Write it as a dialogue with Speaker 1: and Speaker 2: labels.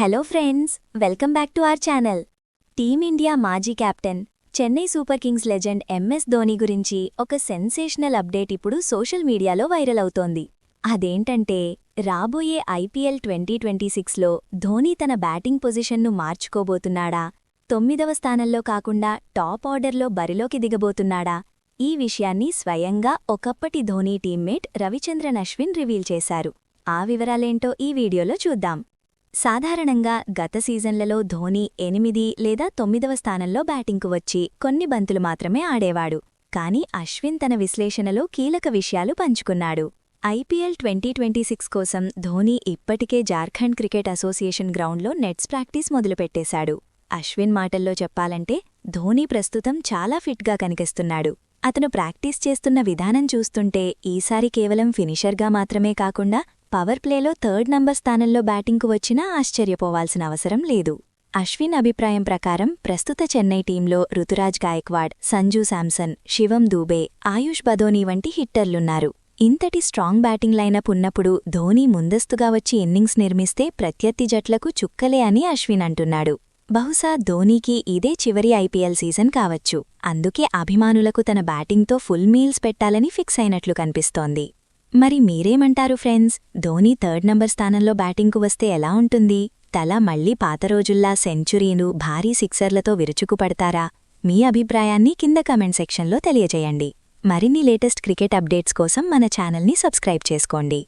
Speaker 1: Hello friends welcome back to our channel team India మాజీ captain Chennai super kings legend MS Dhoni గురించి ఒక sensational update ఇప్పుడు social మీడియాలో viral అవుతోంది. అదేంటంటే రాబోయే ఐపీఎల్ ట్వంటీ ట్వంటీ సిక్స్లో ధోని తన బ్యాటింగ్ పొజిషన్ను మార్చుకోబోతున్నాడా? తొమ్మిదవ స్థానంలో కాకుండా టాప్ ఆర్డర్లో బరిలోకి దిగబోతున్నాడా? ఈ విషయాన్ని స్వయంగా ఒకప్పటి ధోని టీమ్మేట్ రవిచంద్రన్ అశ్విన్ రివీల్ చేశారు. ఆ వివరాలేంటో ఈ వీడియోలో చూద్దాం. సాధారణంగా గత సీజన్లలో ధోని ఎనిమిది లేదా తొమ్మిదవ స్థానంలో బ్యాటింగ్కు వచ్చి కొన్ని బంతులు మాత్రమే ఆడేవాడు. కానీ అశ్విన్ తన విశ్లేషణలో కీలక విషయాలు పంచుకున్నాడు. ఐపీఎల్ ట్వంటీ ట్వంటీ సిక్స్ కోసం ధోని ఇప్పటికే జార్ఖండ్ క్రికెట్ అసోసియేషన్ గ్రౌండ్లో నెట్స్ ప్రాక్టీస్ మొదలుపెట్టేశాడు. అశ్విన్ మాటల్లో చెప్పాలంటే ధోని ప్రస్తుతం చాలా ఫిట్గా కనిపిస్తున్నాడు. అతను ప్రాక్టీస్ చేస్తున్న విధానం చూస్తుంటే ఈసారి కేవలం ఫినిషర్గా మాత్రమే కాకుండా పవర్ ప్లేలో థర్డ్ నంబర్ స్థానంలో బ్యాటింగ్కు వచ్చినా ఆశ్చర్యపోవాల్సిన అవసరం లేదు. అశ్విన్ అభిప్రాయం ప్రకారం ప్రస్తుత చెన్నై టీంలో రుతురాజ్ గాయక్వాడ్ సంజూ శాంసన్ శివం దూబే ఆయుష్ బదోని వంటి హిట్టర్లున్నారు. ఇంతటి స్ట్రాంగ్ బ్యాటింగ్ లైనప్ ఉన్నప్పుడు ధోని ముందస్తుగా వచ్చి ఇన్నింగ్స్ నిర్మిస్తే ప్రత్యర్థి జట్లకు చుక్కలే అని అశ్విన్ అంటున్నాడు. బహుశా ధోనీకి ఇదే చివరి ఐపీఎల్ సీజన్ కావచ్చు. అందుకే అభిమానులకు తన బ్యాటింగ్తో ఫుల్ మీల్స్ పెట్టాలని ఫిక్స్ అయినట్లు కనిపిస్తోంది. మరి మీరేమంటారు ఫ్రెండ్స్? ధోనీ థర్డ్ నంబర్ స్థానంలో బ్యాటింగ్కు వస్తే ఎలా ఉంటుంది? తల మళ్ళీ పాత రోజుల్లా సెంచురీలు భారీ సిక్సర్లతో విరుచుకుపడతారా? మీ అభిప్రాయాన్ని కింద కమెంట్ సెక్షన్లో తెలియజేయండి. మరిన్ని లేటెస్ట్ క్రికెట్ అప్డేట్స్ కోసం మన ఛానల్ని సబ్స్క్రైబ్ చేసుకోండి.